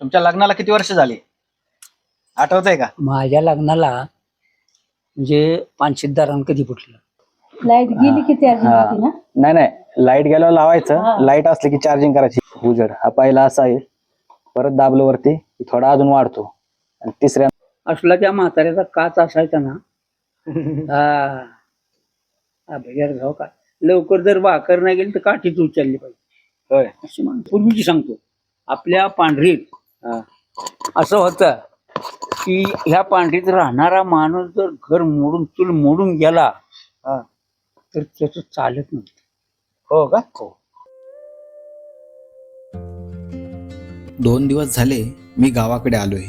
तुमच्या लग्नाला किती वर्ष झाली? आठवत आहे का? माझ्या लग्नाला म्हणजे पानशेदारां कधी फुटलं. लाइट गेली की चार्जिंग हा. होती ना? नाही नाही. लाइट गेल्यावर लावायचं. लाइट असली की चार्जिंग करायची. उजड हा पहिला असा आहे. परत दाबलं वरती की थोडा अजून वाढतो. आणि तिसऱ्या असला त्या म्हाताऱ्याचा काच असायचा ना. हा. हा भैयार घाव का? लवकर जर भाकर नाही गेली तर काठीच उचलली पाहिजे. होय. अशी मान पूर्वीची सांगतो. आपल्या पांढरीत हा. असं होतं की ह्या पांढरीत राहणारा माणूस जर घर मोडून चूल मोडून गेला हा. तर त्याचं चालत नाही हो का? दोन दिवस झाले मी गावाकडे आलोय.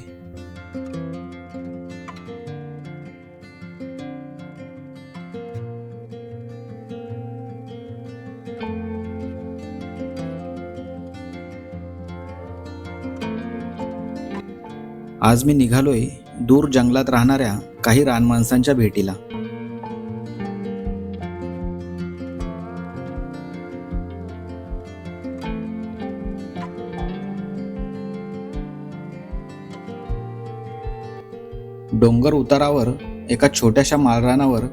आज मी निघालोय दूर जंगलात राहणाऱ्या काही रानमाणसांच्या भेटीला. डोंगर उतारावर एका छोट्याशा माळरानावर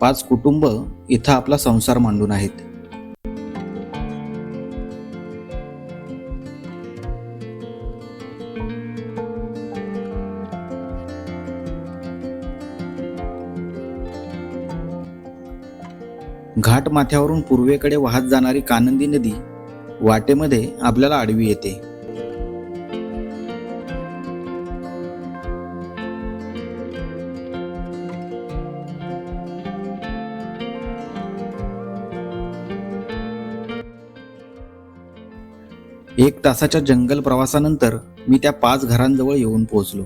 पाच कुटुंब इथं आपला संसार मांडून आहेत. घाट माथ्यावरून पूर्वेकडे वाहत जाणारी कानंदी नदी वाटेमध्ये आपल्याला आडवी येते. एक तासाच्या जंगल प्रवासानंतर मी त्या पाच घरांजवळ येऊन पोहोचलो.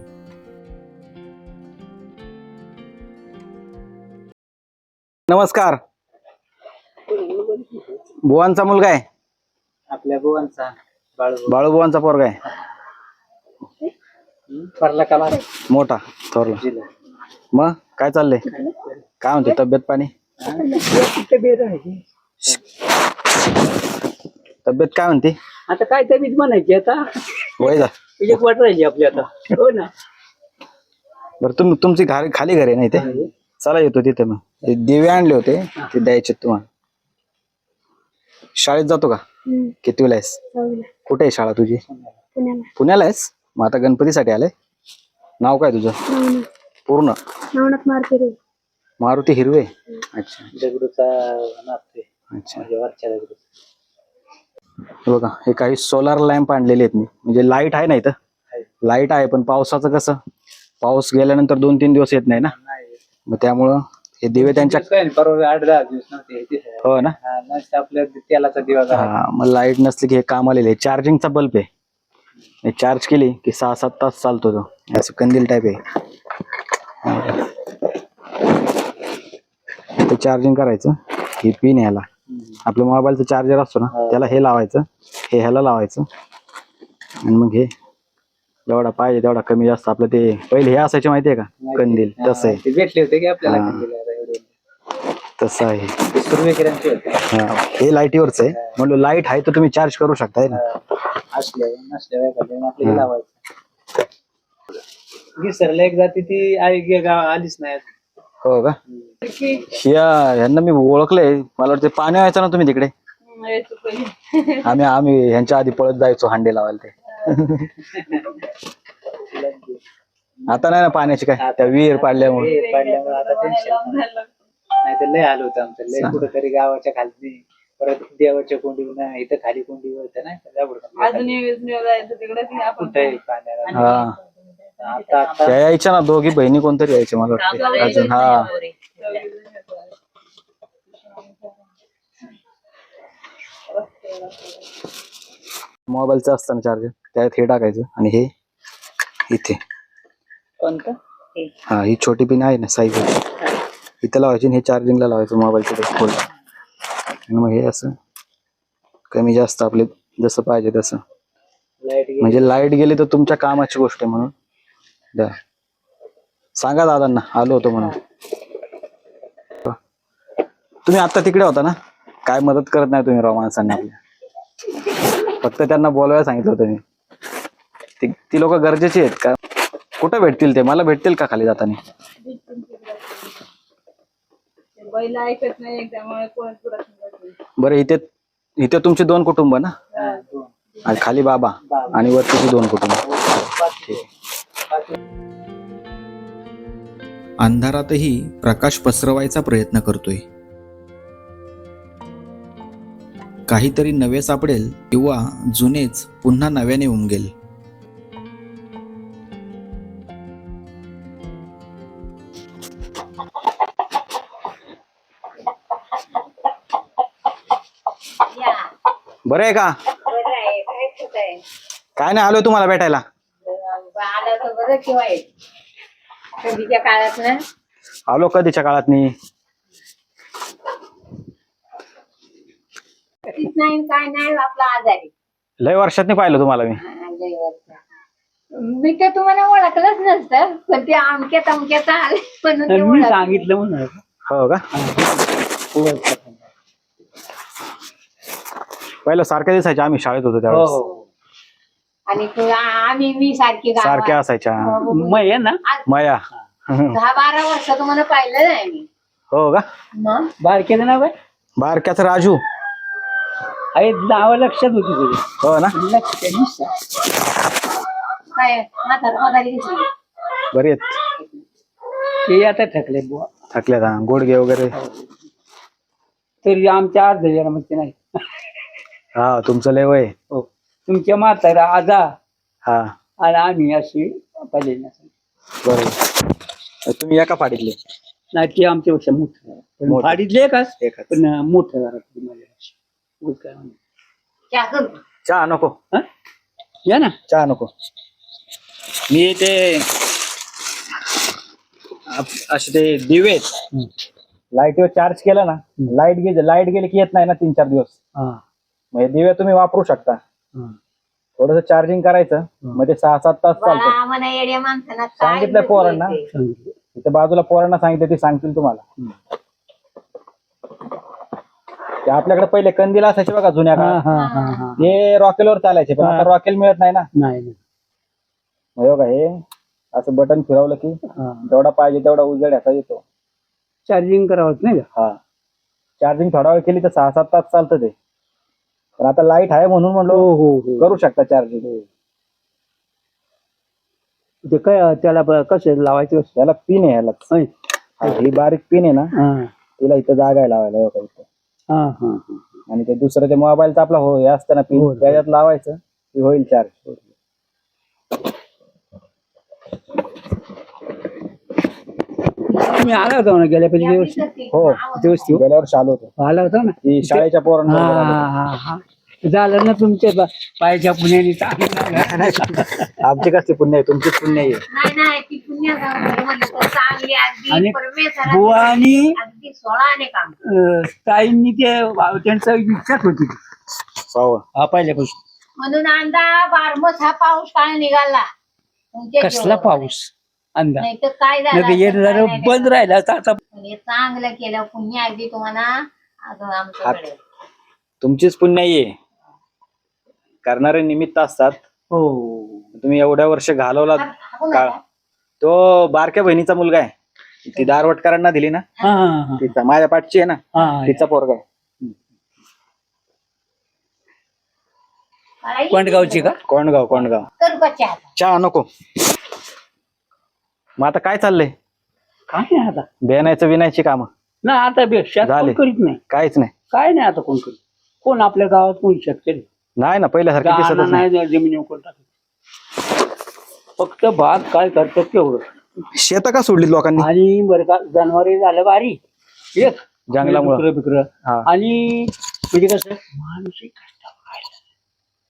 नमस्कार. बुवांचा मुलगा आहे? आपल्या बुवांचा. बाळू बुवांचा पोरगा आहे. फरला काला मोठा थोरला. मग काय चाललंय? काय म्हणते तब्येत पाणी? तब्येत काय म्हणते? आता काय तब्येत म्हणायची आता? वय जा. एक वाट राहिली आपली आता. हो ना? बरं तुम्ही तुमची घारी खाली घर आहे ना इथे? चला येतो तिथे मग. ते दिवे आणले होते ते द्यायचे तुम्हाला. शाळेत जातो का? किती वेळा आहेस. कुठे आहे शाळा तुझी? पुण्याला. पुण्याला आहेस? मग आता गणपतीसाठी आलाय? नाव काय तुझं? नवनाथ. पूर्ण? नवनाथ मारते रे मारुती हिरवे? अच्छा. दगडूचा नाते अच्छा. वरच्या दगडू हे बघा हे काही सोलार लॅम्प आणलेले आहेत मी. म्हणजे लाइट आहे ना इथं? लाइट आहे पण पावसाचं कसं? पाऊस गेल्यानंतर दोन तीन दिवस येत नाही ना? मग त्यामुळं हे दिवे त्यांच्या आठ दहा दिवस नव्हते हो ना? आपल्या तेलाचा दिवा हा मग लाइट नसली की हे काम आलेले चार्जिंगचा बल्ब आहे. हे चार्ज केली की सहा सात तास चालतो तो. असं कंदील टाईप आहे. ते चार्जिंग करायचं. हे पिन याला. आपलं मोबाईलचं चार्जर असतो ना त्याला हे लावायचं. हे ह्याला लावायचं. आणि मग हे जेवढा पाहिजे तेवढा कमी जास्त. आपलं ते पहिले हे असायचे माहितीये का? कंदील तसं आहे. भेटले होते की आपल्याला हा. कंदील. तसं आहे. होते. हा हे लाईटीवरच आहे. म्हणलं लाइट आहे तर तुम्ही चार्ज करू शकताय ना. असल्यावर नसल्यावर एखाद्या आपल्याला लावायचं. विसरलं एक जाती ती आई गे- गाव आलीच नाही. हो का? ह्या ह्यांना मी ओळखलंय. मला वाटतं पाणी व्हायचं ना तुम्ही तिकडे? आम्ही आम्ही ह्यांच्या आधी पळत जायचो हांडे लावायला ते. आता नाही ना पाण्याची काय? त्या विहीर पाडल्यामुळे. हे पडल्यामुळे आता टेन्शन तर लय आलो होतं आमचं. लय कुठेतरी गावाच्या खाली परत देवाच्या कोंडी इथं खाली कोंडी होतं ना कुठे पाण्याला? हा. आता आता त्या यायच्या ना दोघी बहिणी कोणतरी यायचे मला वाटतं अजून हा. मोबाईलचं असतं ना चार्जर त्यात हे टाकायचं आणि हे इथे. कोणतं? हा ही छोटी पिन आहे ना साईज इथं लावायची आणि हे चार्जिंगला लावायचं मोबाईलचं फुल आणि मग हे असं कमी जास्त आपले जसं पाहिजे तसं. म्हणजे लाइट गेली तर तुमच्या कामाची गोष्ट आहे म्हणून. द्या. सांगा दादांना आलो होतो म्हणून. तुम्ही आता तिकडे होता ना? काय मदत करत नाही तुम्ही राव माणसांना आपल्या फक्त त्यांना बोलवायला सांगितलं होतं मी. ती लोक गरजेची आहेत का? कुठं भेटतील ते? मला भेटतील का खाली जाताना? बैल ऐकत नाही त्यामुळे कोण पुरत नाही. बरं इथे इथे तुमचे दोन कुटुंब ना? आणि खाली बाबा आणि वरतीचे दोन कुटुंब. अंधारातही प्रकाश पसरवायचा प्रयत्न करतोय. काहीतरी नवे सापडेल किंवा जुनेच पुन्हा नव्याने उमगेल. बरं आहे का? काय नाही आलोय तुम्हाला भेटायला. आला तर बरं कधीच्या काळात ना आलो कधीच्या काळात नाही कधीच नाही काय नाही आपला आजारी लय वर्षात नाही पाहिलं तुम्हाला मी. मी तर तुम्हाला ओळखलंच नसतं पण ते अमक्यात अमक्यात आले म्हणून ते मी ओळखलं. सांगितलं म्हणून. हो का? पहिलं सारख्या दिसायचे आम्ही शाळेत होतो हो त्यावेळेस. हो. आणि तू आम्ही मी सारखी गावात. सारख्या असायच्या. मग आहे ना? आज माया. दहा बारा वर्ष तुम्हाला पाहिलं नाही मी. हो का? मग? बारकेचं नाव आहे बारक्याच राजू. आहे नाव लक्षात होती तुझी. हो ना? लक्षात दिसतं. काय म्हातार म्हातारी दिसली बरी आहेत. ते आता थकले बुवा. थकल्यात हा. गोडगे वगैरे. तरी आमच्या अर्ध जन्माचे नाही. हा तुमचं लय वय. हो. तुमच्या म्हातारा आजा. हा. आणि आम्ही अशी पहिले बरोबर. तुम्ही एका फाडीतले? नाही ते आमच्यापेक्षा मोठं मोठं. फाडीतले एकच पण मोठं जरा तुम्हाला उगाच काय म्हणू. चहा नको. हं? या ना. चहा नको. मी ते आप- असे ते दिवे लाईटीवर चार्ज केलं ना लाइट गेली लाइट गेली की येत नाही ना तीन चार दिवस. हा, मग हे दिवे तुम्ही वापरू शकता. हा. थोडस चार्जिंग करायचं. मग ते सहा सात तास चालतं सांगितलं पोरांना. इथे बाजूला पोरांना सांगितलं ते सांगतील तुम्हाला. ते आपल्याकडे पहिले कंदील असायचे बघा जुन्या हा, काळात. हा. ते रॉकेलवर चालायचे पण. आता रॉकेल मिळत नाही ना. नाही हे बघा हे असं बटन फिरवलं की. जेवढा पाहिजे तेवढा उजेड ह्याचा येतो. चार्जिंग करावंच नाही का? हा. चार्जिंग थोडा वेळ केली तर सहा सात तास चालतं ते. पण आता लाइट आहे म्हणून म्हणलो हो हो हो करू शकता चार्जिंग ते काय त्याला ब- कसं लावायचं कसं? याला पिन आहे ह्याला होय. हा, ही बारीक पिन आहे ना हा, तिला इथं जागा आहे लावायला हे बघा इथं हा, हा, हा. आणि ते दुसरं ते मोबाईलचं आपला हो हे असतं ना पिन हो. त्याच्यात लावायचं की होईल चार्ज तुम्ही आला होता ना गेल्या पहिल्या दिवशी? हो. दिवस तो गेल्या वर्षी आलो होतो. आला होता ना? ती शाळेच्या हा, पोरांना हा, हा, हा. झालं ना तुमच्या बा- पायाच्या पुण्याने चांगलं आमची कसली पुण्य आहे? तुमचीच पुण्य आहे. नाही नाही ती पुण्य म्हणलं तर चांगली अगदी आणि परमेश्वराने बुवानी अगदी सोळाने काम अं, ताईंनी ते त्यांचं इच्छाच होती. हो. हा पहिल्यापासून म्हणून अंदा बारमस हा पाऊस काय निघाला? तुमच्या कसला जीवावर. पाऊस? अंदा नाही तर काय नाही झालं येणं जाणं बंद राहिला आता. हे चांगलं केलं पुण्य अगदी तुम्हाला. अगं आमच्याकडे. तुमचीच पुण्य आहे करणारे निमित्त असतात. हो. तुम्ही एवढ्या वर्ष घालवला हाकून आला. तो बारक्या बहिणीचा मुलगा आहे. ती दारवटकरांना दिली ना? हा हा तिचा माझ्या पाठची आहे ना? हा तिचा पोरगा आहे. कोंडगावची का? कोंडगाव कोंडगाव. चहा नको. मग आता काय चाललंय? काय नाही आता. बेनायचं विनायची काम. ना आता पेक्षा झाले. करीत नाही. काहीच नाही. काय नाही आता कोण करीत. कोण आपल्या गावात कोण शेतकरी? नाही ना पहिल्यासारखं दिसतच गाणं नाही. नाही जमिनी कोण टाकत. फक्त भात काय करतात तेवढं. शेत का सोडली लोकांनी? आणि बरं का जनावरे झालं बारी एक. जंगलामुळं. बिकरं बिकरं. हा. आणि म्हणजे कसं? कष्टावर राहिला.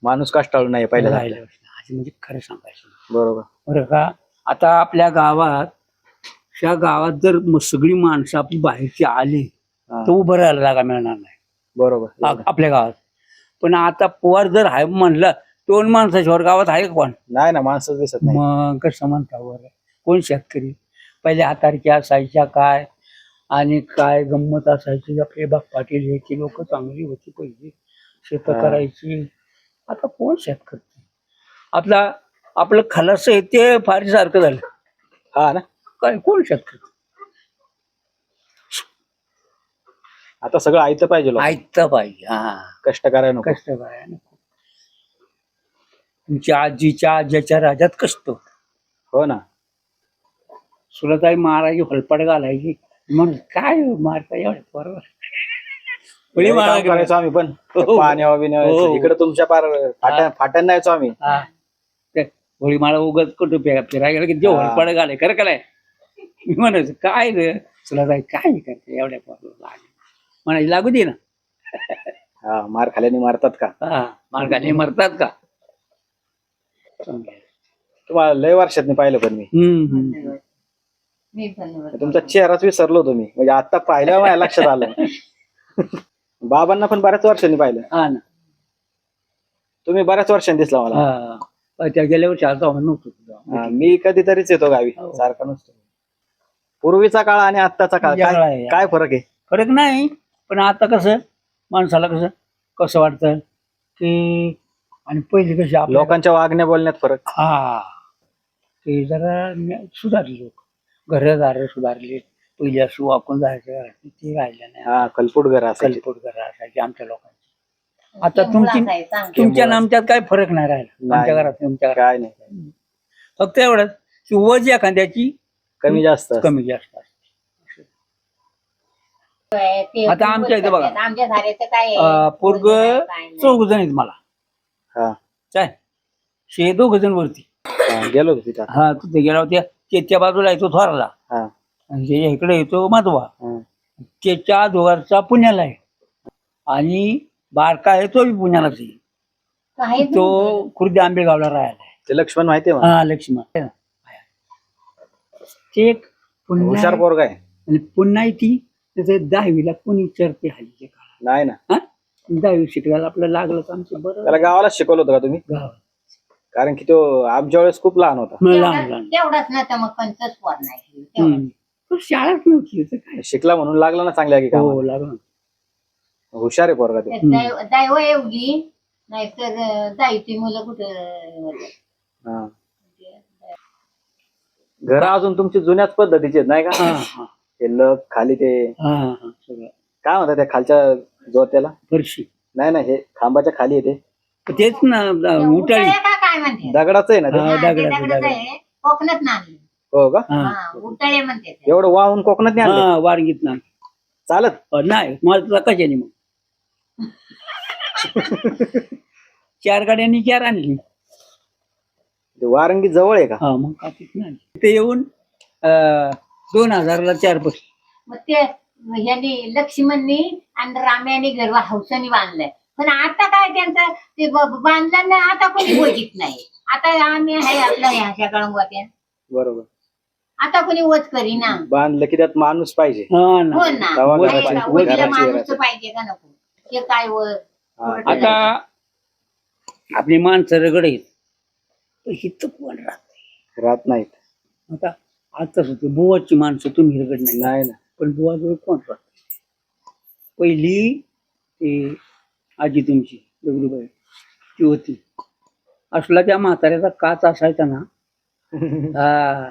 माणूस कष्टाळू नाही पहिल्या राहिलं आज म्हणजे खरं सांगायचं. बरोबर. बरं का? आता आपल्या गावात त्या गावात जर म- सगळी माणसं आपली बाहेरची आली हा, तर उभं राहायला जागा मिळणार नाही. बरोबर आ- आपल्या गावात. पण आता पोर जर आहे म्हणलं दोन माणसाच्यावर गावात आहे कोण? नाही ना माणसंच दिसत नाही. मग कसं म्हणतावर कोण शेतकरी? पहिले हातारकी असायच्या काय? आणि काय गंमत असायची? आपले बाप पाटील ह्याची लोक चांगली होती पहिली. शेत हा. करायची. आता कोण शेत करते? आपला आपलं खलास ते फार सारखं झालं. हा ना? काय कोण शकत आता सगळं ऐकतं पाहिजे लोक. ऐकतं पाहिजे हा. कष्ट करायला नको. कष्ट काय नको. तुमच्या आजीच्या आज्याच्या राज्यात कष्ट होतं. हो ना. सुलताई मारायची फलपट घालायची. मग काय मारता एवढ्या बरोबर काम करायचो आम्ही पण. हो. पाण्या हो. इकडे तुमच्या पार फाट्या फाट्यांना यायचो आम्ही. हा. होळी मला उगत कुठं फिरा फिरायला गेलं की जे हा. फलपट घालाय खरं काय मी म्हणायचं काय रे सुलताई काय करते एवढ्या बरोबर म्हणायची लागू दे ना. हा मार खाल्याने मारतात का? हा मार्गाने मरतात का? तुम्हाला लय वर्षात पाहिलं पण मी. हम्म, तुमचा चेहराच विसरलो मी. म्हणजे आता पाहिल्यावर माझ्या लक्षात आलं. बाबांना पण बऱ्याच वर्षांनी पाहिलं. हा ना. तुम्ही बऱ्याच वर्षांनी दिसला मला. हा. त्या गेल्या वर्षी आता नव्हतो तुझा. हा, मी कधीतरीच येतो गावी. हो. सारखा नसतो. पूर्वीचा काळ आणि आत्ताचा काळ वेगळा काय आहे. काय फरक आहे? फरक नाही पण आता कसं माणसाला कसं कसं वाटतं की आणि पहिली कशी आपल्या लोकांच्या वागण्या बोलण्यात फरक. हा. ते जरा न- सुधारले लोक. घरदार सुधारले. पहिले असं वाकून जायचं ते राहिलं नाही. हा कलपुट घर असायचे. कलपोट घर असायचे आमच्या लोकांची. आता तुमची तुमच्या. आणि आमच्यात काय फरक नाही राहिला. आमच्या घरात तुमच्या घरात. काय नाही. फक्त एवढंच की वज एखाद्याची कमी जास्त कमी जास्त असते. आता आमच्या इथं बघा. आमच्या झाल्याचं काय अं, पोरग चौघ जण आहेत मला. हा. काय? शे दोघ जण वरती. हा, गेलो तिथं. हा तिथे गेला होत्या ते त्या बाजूला येतो थोरला. हा. आणि ते इकडे येतो माधवा. हा. त्याच्या दोघांचा पुण्याला आहे. आणि बारका आहे तो बी पुण्यालाच आहे. तो खुर्दी आंबेगावला राहायला आहे. ते लक्ष्मण माहितीये मला. हा लक्ष्मण. ते एक पुन्हा हुशार पोरगा आहे. आणि पुन्हा ती त्याचं दहावीला कोणी विचारते हल्लीच्या काळात. नाही ना. हा? दहावी शिकवायला आपलं लागलंच आमचं बरं. त्याला गावाला शिकवलं होतं का तुम्ही? गाव कारण की तो आमच्या वेळेस खूप लहान होता. मग लहान लहान. तेवढाच ना तर मग पंचच वर नाही. तेवढंच. हम्म. तो शाळाच नव्हती काय? शिकला म्हणून लागला ना चांगल्या की हो. लागलं. हुशार आहे पोरगा ते. ते दैव दैव एवढी नाहीतर अं, जायची मुलं कुठं हा. घर अजून तुमची जुन्याच पद्धतीचे आहेत नाही हा का? हा. ते लग खाली ते. हा हा सगळं. काय म्हणतात त्या खालच्या जोत्याला? फरशी. नाही ना हे खांबाच्या खाली येते तेच ना द- उठाळी. उटाळ्या का काय म्हणते? दगडाचं आहे ना ते? हा, हा, ते दगडाचं, दगडाचं दगडाचं. आहे. कोकणात नाही हो का? हा. हा उटाळे म्हणते ते. एवढं वाहून कोकणात नाही आणलं? हा वारंगीत ना चालत? अ, नाही मला तुला कशाने मग. चार गाड्यांनी चार आणली. ते वारंगी जवळ आहे का? हा मग का तिथं आणली. तिथे येऊन अं, दोन हजारला चार बसली मग ते ह्यांनी लक्ष्मणनी आणि राम्याने घर हौसाने बांधलंय. पण आता काय त्यांचं ते ब- ब- बांधलं नाही आता कोणी बोजित नाही. आता आम्ही आहे आपलं ह्याच्या कळंगवात्या बरोबर. आता कोणी वच करीना. बांधलं की त्यात माणूस पाहिजे. हा ना. हो ना. तवा आहे घराची- का? वजीला घराची. माणूस. पाहिजे का नको? काय हा, आता आपली माणसं रगड आहेत. पण हिथं कोण राहत राहत नाहीत. आता आताच होते. बुवाची माणसं तुम्ही रगड नाही. नाही ना. पण बुवाजवळ कोण राहत पहिली ते आजी तुमची दगडूबाई ती होती. असला त्या म्हाताऱ्याचा काच असायचा ना. हा.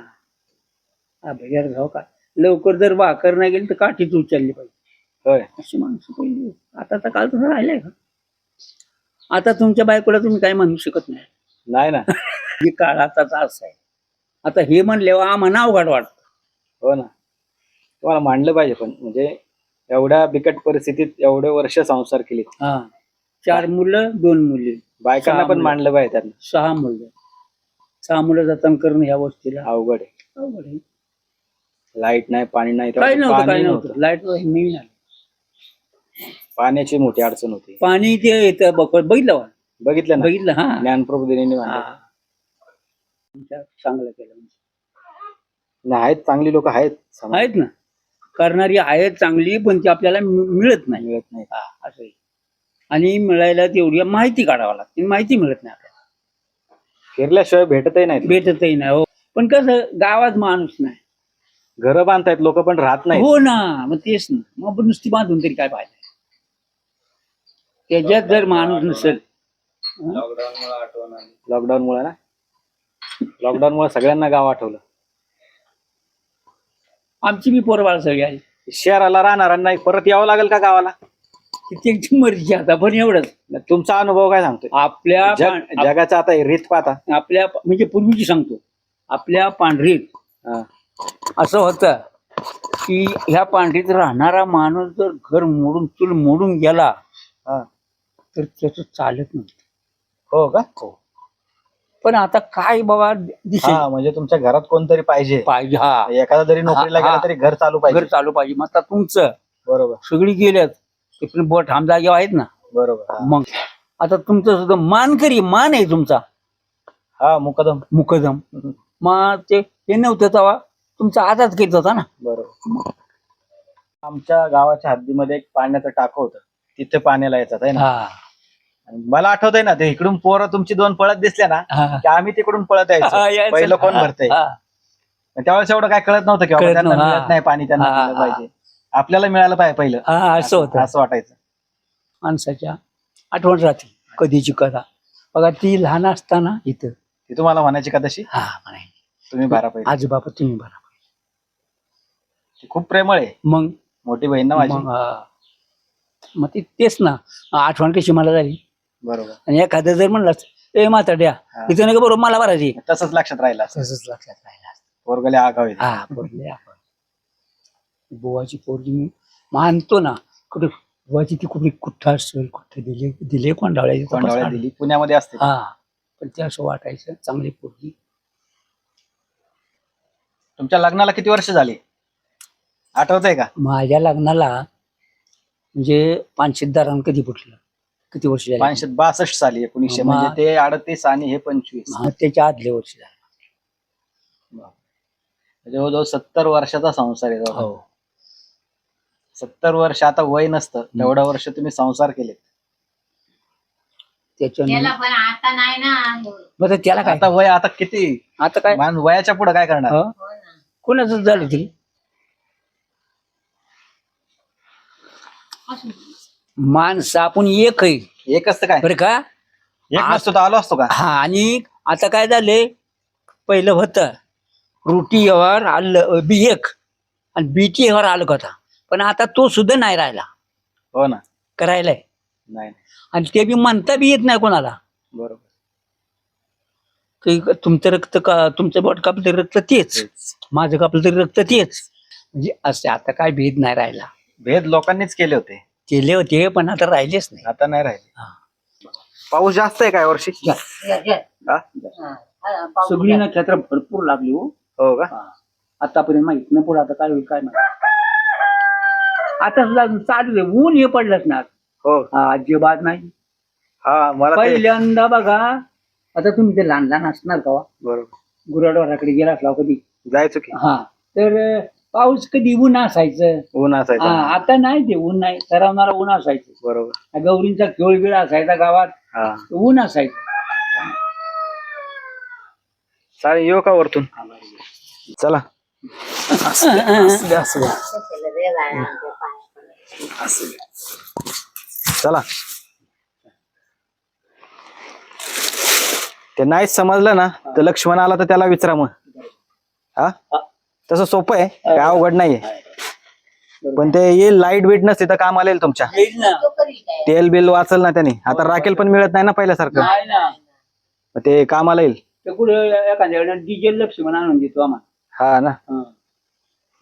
हा भैयार घाव का? लवकर जर भाकर नाही गेली तर काठीच उचलली पाहिजे. होय. अशी माणसं पहिली आताचा काळ तसा राहिलाय का? आता तुमच्या बायकोला तुम्ही काय म्हणू शकत नाही. नाही ना. हे काळ आताचा असा आहे. आता हे म्हणल्यावर आम्हाला अवघड वाटत. हो ना. तुम्हाला मांडलं पाहिजे पण म्हणजे एवढ्या बिकट परिस्थितीत एवढे वर्ष संसार केले. हा. चार मुलं दोन मुली. बायकांना सहा पण मुलं. मांडलं पाहिजे त्यांना. सहा मुलं. सहा मुलं जतन करणं ह्या गोष्टीला अवघड आहे. अवघड आहे. लाइट नाही पाणी नाही काय तेव्हा नव्हतं पाणी नव्हतं. नव्हतं. लाइट आलं पाण्याची मोठी अडचण होती. पाणी ते येतं बघ- बघितलं? बघितलं ना. बघितलं हा. ज्ञानप्रबोधिनी हा. तुमच्या चांगलं केलं नाही आहेत चांगली लोक आहेत. आहेत ना. करणारी आहेत चांगली पण ती आपल्याला मि- मिळत नाही. मिळत नाही. हा, असं आहे. आणि मिळायला तेवढी माहिती काढावं लागते. माहिती मिळत नाही आपल्याला. फिरल्याशिवाय भेटतही नाही भेटतही नाही हो. पण कसं गावात माणूस नाही. घरं बांधतायत लोक पण राहत नाही हो ना. मग तेच ना. मग आपण नुसती बांधून तरी काय पाहिजे त्याच्यात जर माणूस नसेल. लॉकडाऊन मुळे ना? लॉकडाऊन मुळे सगळ्यांना गाव आठवलं. आमची बी पोरबाळ सगळी आहे शहराला राहणाऱ्यांना परत यावं लागेल का गावाला? ती त्यांची मर्जी आता पण एवढंच. तुमचा अनुभव काय सांगतोय? आपल्या जग पां- जगाचा आता हे रीत पाहता. आपल्या म्हणजे पूर्वीची सांगतो. आपल्या पांढरीत हा. असं होतं की ह्या पांढरीत राहणारा माणूस जर घर मोडून चूल मोडून गेला हा. तर त्याचं चालत नाही हो का? पण आता काय बाबा दिसेल? हा म्हणजे तुमच्या घरात कोणतरी पाहिजे. पाहिजे हा. एखादा जरी नोकरीला हा, गेला हा. तरी घर चालू घर पाहिजे चालू पाहिजे. मग आता तुमचं. बरोबर. सगळी गेल्यात. पण बोट हम जागेवर आहेत ना. बरोबर हा. मग आता तुमचं सुद्धा मानकरी मान आहे तुमचा. हा मुकदम. मुकदम. मग ते हे नव्हतं तेव्हा. तुमचा आधाच घेत होता ना. बरोबर. आमच्या गावाच्या हद्दीमध्ये एक पाण्याचं टाकं होतं. तिथे पाण्याला येतात आहे ना? हा. आणि मला आठवतंय ना ते इकडून पोरं तुमची दोन पळत दिसल्या ना हा. की आम्ही तिकडून पळत हा, यायचो. यायचं. पहिलं कोण हा, भरतंय? हा. त्यावेळेस एवढं काय कळत नव्हतं की बाबा कळत त्यांना नव्हतं, मिळत हा. नाही पाणी त्यांना हा, मिळालं हा. पाहिजे. आपल्याला मिळालं पाहिजे पहिलं. हा असं होतं. असं वाटायचं. माणसाच्या आठवण राहते कधीची कथा. बघा ती लहान असताना इथं. ती तुम्हाला म्हणायची का तशी? हा म्हणायची. तुम्ही बारा पहिली. आजोबापा तुम्ही बरा खूप प्रेमळ आहे. मग? मोठी बहीण ना माझी. मग हा. मग ती तेच ना. आठवण कशी मला झाली. बरोबर. आणि एखादं जर म्हणलं ए म्हाताड्या हा. इथं नाही का बरोबर मला भरायची. तसंच लक्षात राहिला तसंच लक्षात राहिला पोरगले आगाव आहे. हा बोलले आपण बुवाची पोरगी मी मानतो ना कुठे बुवाची ती कुठे कुठं असेल कुठे दिले दिले कोंडावळ्याची कोंडावळ्या दिली. पुण्यामध्ये असते. हा पण ते असं वाटायचं चांगली पोरगी. तुमच्या लग्नाला किती वर्ष झाली? आठवत आहे का? माझ्या लग्नाला म्हणजे पानशेदारां कधी फुटलं? किती वर्ष झाली? पाचशे बासष्ट साली एकोणीसशे म्हणजे ते अडतीस आणि हे पंचवीस. हा, त्याच्या आदले वर्ष झाले. जवळजवळ सत्तर वर्षाचा संसार आहे जवळ. हो सत्तर वर्ष आता वय नसतं तेवढं वर्ष तुम्ही संसार केले त्याच्याने त्याला पण आता नाही ना. बरं त्याला काय? आता वय आता किती? आता काय? मान वयाच्या पुढे काय करणार? हं? हो ना. कोणाचं झालं तरी? माणसं आपण एक आहे. एक असतं काय? बरं का? एक नसतो तर आलो असतो का? हा आणि आता काय झाले पहिलं होतं रोटी व्यवहार आलं बी एक. आणि बीटी व्यवहार आलं होता? पण आता तो सुद्धा नाही राहिला. हो ना. करायलाय. नाही. नाही. आणि ते बी म्हणता बी येत नाही कोणाला. बरोबर. की तुमचं रक्त का तुमचं बोट कापलं तरी रक्त तेच. माझं कापलं तरी रक्त तेच. म्हणजे असे आता काय भेद नाही राहिला. भेद लोकांनीच केले होते. केले होते पण आता राहिलेच नाही. आता नाही राहिले. हा. पाऊस जास्त आहे काय वर्षी. हा? हा. हा, सगळी नक्षत्र भरपूर लागली हो. हो का? हा. आतापर्यंत माहीत नाही पुढे आता काय होईल काय माहीत आता सुद्धा चालू आहे. ऊन हे पडलंच ना. हो. हा, अजिबात नाही. हा मला ते- पहिल्यांदा बघा आता तुम्ही ते लहान लहान असणार का बरोबर. गुराडवाराकडे गेला असला कधी? जायचो की. हा. तर पाऊस कधी ऊन असायचं? ऊन हा, असायचं आता नाही ते ऊन नाही. सरावणारा ऊन असायचं. बरोबर. गौरींचा खेळ बिळ असायचा गावात. हा. ऊन असायचं. चालेल येऊ का वरतून? चला. चला. ते नाहीच समजलं ना तर लक्ष्मण आला तर त्याला विचारा मग. हा. तसं सोपं आहे काय अवघड नाहीये. पण ते येईल लाइट बीट नसते तर काम आलेल तुमच्या. येईल ना? तेल बिल वाचल ना त्यांनी. आता राखेल पण मिळत नाही ना पहिल्यासारखं. नाही ना. मग ते कामाला येईल. ते कुठे एखाद्याकडे डिझेल लक्ष्मण आणून देतो आम्हाला. हा ना. हा.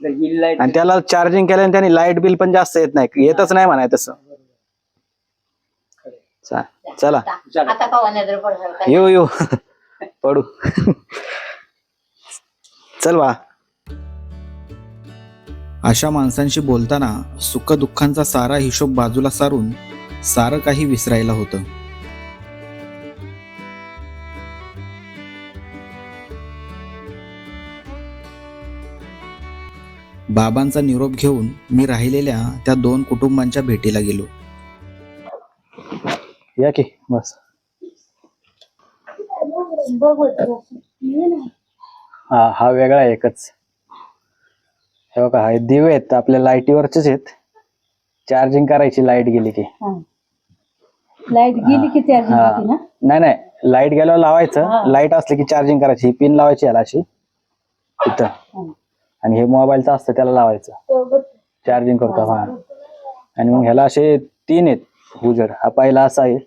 लाइट आणि त्याला चार्जिंग केल्याने त्यांनी लाइट बिल पण जास्त येत नाही. येतच नाही म्हणाय तसं. चा- चला. चला. आता कवा नजर पडसाल काय? येऊ येऊ. पडू. चल वा अशा माणसांशी बोलताना सुखदुःखांचा सारा हिशोब बाजूला सारून सारं काही विसरायला होतं. बाबांचा निरोप घेऊन मी राहिलेल्या त्या दोन कुटुंबांच्या भेटीला गेलो. या की बस. हा हा वेगळा एकच. हे बघा हे दिवे आहेत आपल्या लाईटीवरचेच आहेत. चार्जिंग करायची लाइट गेली की. लाइट गेली की चार्जिंग नाही नाही. लाइट गेल्यावर लावायचं. लाइट असली की चार्जिंग करायची. ही पिन लावायची याला अशी. इथं. आणि हे मोबाईलचं असतं त्याला लावायचं. चार्जिंग करतो हा. आणि मग ह्याला असे तीन आहेत उजड हा पहिला असा आहे.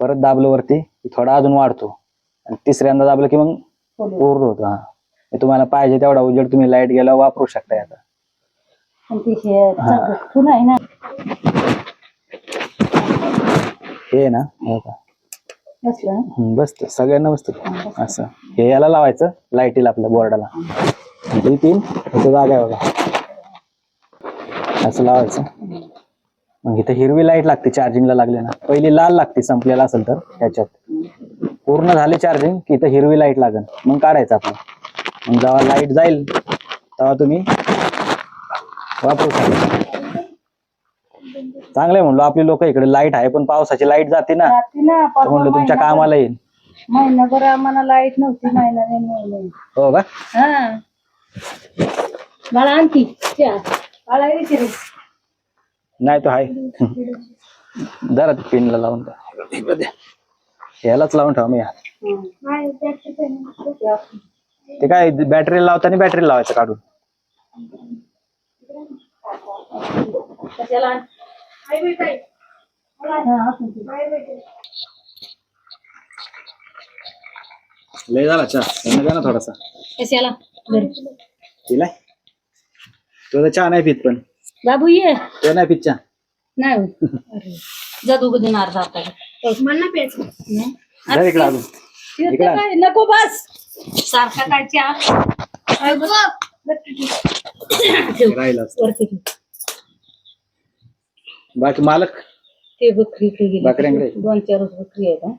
परत दाबलं वरती. थोडा अजून वाढतो. आणि तिसऱ्यांदा दाबलं की मग पूर्ण होतो हे. तुम्हाला पाहिजे तेवढा उजेड तुम्ही लाइट गेल्यावर वापरू शकता आता हे ना. हो का हम्म, बसतं सगळ्यांना बसतं. असं. हे याला लावायचं लाईटीला आपल्या बोर्डाला. ही पिन इथं जागा आहे बघा. असं लावायचं. मग इथं हिरवी लाइट लागते चार्जिंगला लागले ना पहिली लाल लागते संपलेला असेल तर ह्याच्यात पूर्ण झाले चार्जिंग की इथं हिरवी लाइट लागेल मग काढायचं आपलं. मग जेव्हा लाइट जाईल तेव्हा तुम्ही वापरू शकता. चांगलं आहे म्हणलो आपली लोक इकडे लाइट आहे पण पावसाची लाइट जाते ना. तर म्हणलं तुमच्या कामाला येईल महिनाभर आम्हाला लाइट नव्हती महिना महिने हो का? हा. मला आणखी चहा. मला येते रे. नाही तो आहे जरा पिनला लावून द्या इकडे द्या यालाच लावून ठेवा मी. ते काय बॅटरी लावताना बॅटरी लावायचं काढून. हा. लय झाला चहा. त्यांना द्या ना थोडासा. कशाला. तिला? तो तर चहा नाही पित पण. बाबू ये. तो नाही पित चहा. नाही होत. अरे. जा दोघं जण अर्धा अर्धा मला नाही प्यायचं. नाही? जा इकडे अजून. ते इकडं. काय, नको बस. सारखा वरती ठेव. बाकी मालक? ते बकरी इकडे गेली. बकऱ्यांकडे? दोन चार बकरी आहेत हा.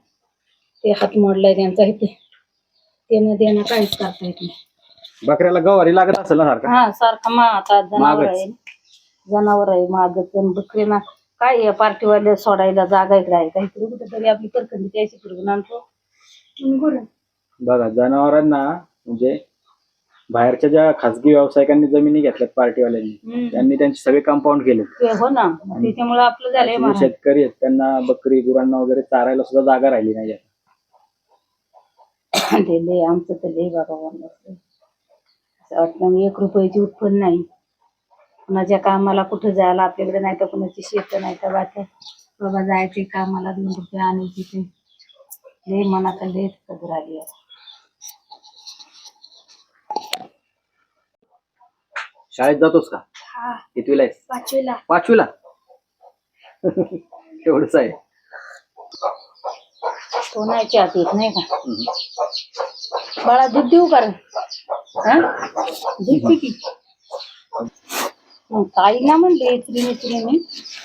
ते हात मोडलाय त्यांचा इथे. त्यानं देणं काहीच करता येत नाही. बकऱ्याला गवारी लागत असेल ना सारखा? हा सारखा मा आता जनावर मागच. आहे. जनावर आहे मागच. आणि बकरीना काय आहे पार्टीवाले सोडायला जागा इकडे आहे. काहीतरी कुठे तरी आपली करकंडी त्याची फिरवून आणतो. आणि गुरं. बघा जनावरांना म्हणजे बाहेरच्या ज्या खासगी व्यावसायिकांनी जमिनी घेतल्यात पार्टीवाल्यांनी. त्यांनी त्यांचे सगळे कंपाऊंड केले हो ना त्याच्यामुळे आपलं झालंय जे महाग. शेतकरी आहेत त्यांना बकरी गुरांना वगैरे चारायला सुद्धा जागा राहिली नाही आता. ते लय आमचं तर लय बाबा असं. वाटतं एक रुपयाची उत्पन्न नाही कुणाच्या कामाला कुठं जायला आपल्याकडे नाही तर कुणाची शेत नाही तर बात बाबा जायचे कामाला दोन रुपये आणायचे ते लय मनात लय कदर आली आहे. शाळेत जातोस का? कितवीला आहेस? पाचवीला. पाचवीला? एवढंच आहे. तो नाही चहात येत नाही का? बाळा दूध देऊ का रे? हा? दूध पी की. मग ताईंना म्हणले त्रिणी त्रिणी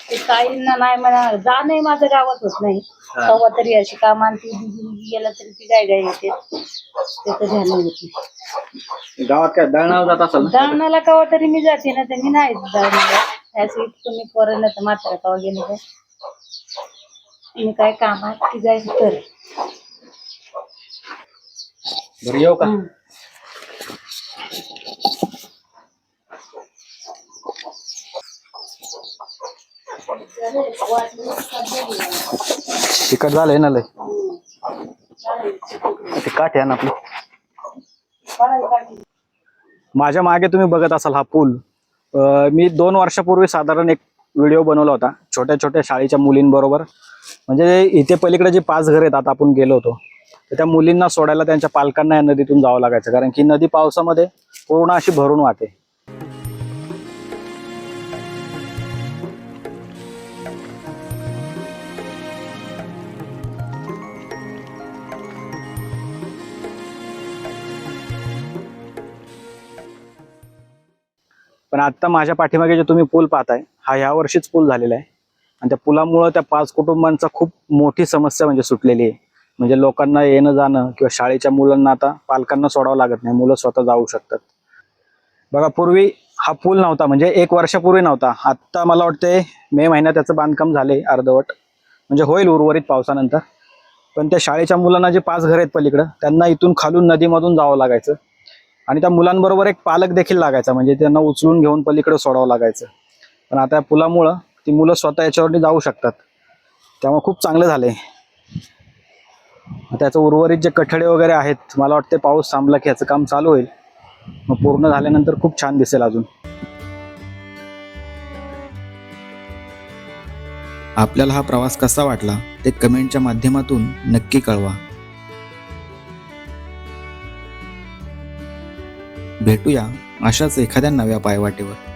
ते ताईंना नाही म्हणा जा नाही माझं गावात होत नाही. कवा तरी अशी काम आणते गेला तरी ती गाय गाय येते. त्याचं ध्यान होत. गावात काय दळणावर जात असेल ना? दळणाला कवा तरी मी जाते ना तर मी नाही दळणाला. असं इतकं मी पोरांना तर म्हातारा कवा गेले काय मी काय कामात ती जायचं तर. बरं येऊ का. तिकट झालंय ना लय. ते काठ आहे ना आपलं. माझ्या मागे तुम्ही बघत असाल हा पूल. अं, मी दोन वर्षापूर्वी साधारण एक व्हिडिओ बनवला होता छोट्या छोट्या शाळेच्या मुलींबरोबर. म्हणजे इथे पलीकडे जे पाच घर आहेत आता आपण गेलो होतो. तर त्या मुलींना सोडायला त्यांच्या पालकांना या नदीतून जावं लागायचं कारण की नदी पावसामध्ये पूर्ण अशी भरून वाहते. पण आत्ता माझ्या पाठीमागे जे तुम्ही पूल पाहताय हा ह्या वर्षीच पूल झालेला आहे. आणि त्या पुलामुळं त्या पाच कुटुंबांचा खूप मोठी समस्या म्हणजे सुटलेली आहे. म्हणजे लोकांना येणं जाणं किंवा शाळेच्या मुलांना आता पालकांना सोडावं लागत नाही मुलं स्वतः जाऊ शकतात. बघा पूर्वी हा पूल नव्हता म्हणजे एक वर्षापूर्वी नव्हता. आत्ता मला वाटते मे महिन्यात त्याचं बांधकाम झाले अर्धवट. म्हणजे होईल उर्वरित पावसानंतर. पण त्या शाळेच्या मुलांना जे पाच घर आहेत पलीकडं त्यांना इथून खालून नदीमधून जावं लागायचं. आणि त्या मुलांबरोबर एक पालक देखील लागायचा. म्हणजे त्यांना उचलून घेऊन पलीकडे सोडावं लागायचं. पण आता या पुलामुळं ती मुलं स्वतः याच्यावरती जाऊ शकतात. त्यामुळे खूप चांगलं झालंय. त्याचं उर्वरित जे कठडे वगैरे आहेत मला वाटते पाऊस थांबला की ह्याचं काम चालू होईल. मग पूर्ण झाल्यानंतर खूप छान दिसेल अजून. आपल्याला हा प्रवास कसा वाटला ते कमेंटच्या माध्यमातून नक्की कळवा. भेटूया अशाच एखाद्या नव्या पायवाटेवर.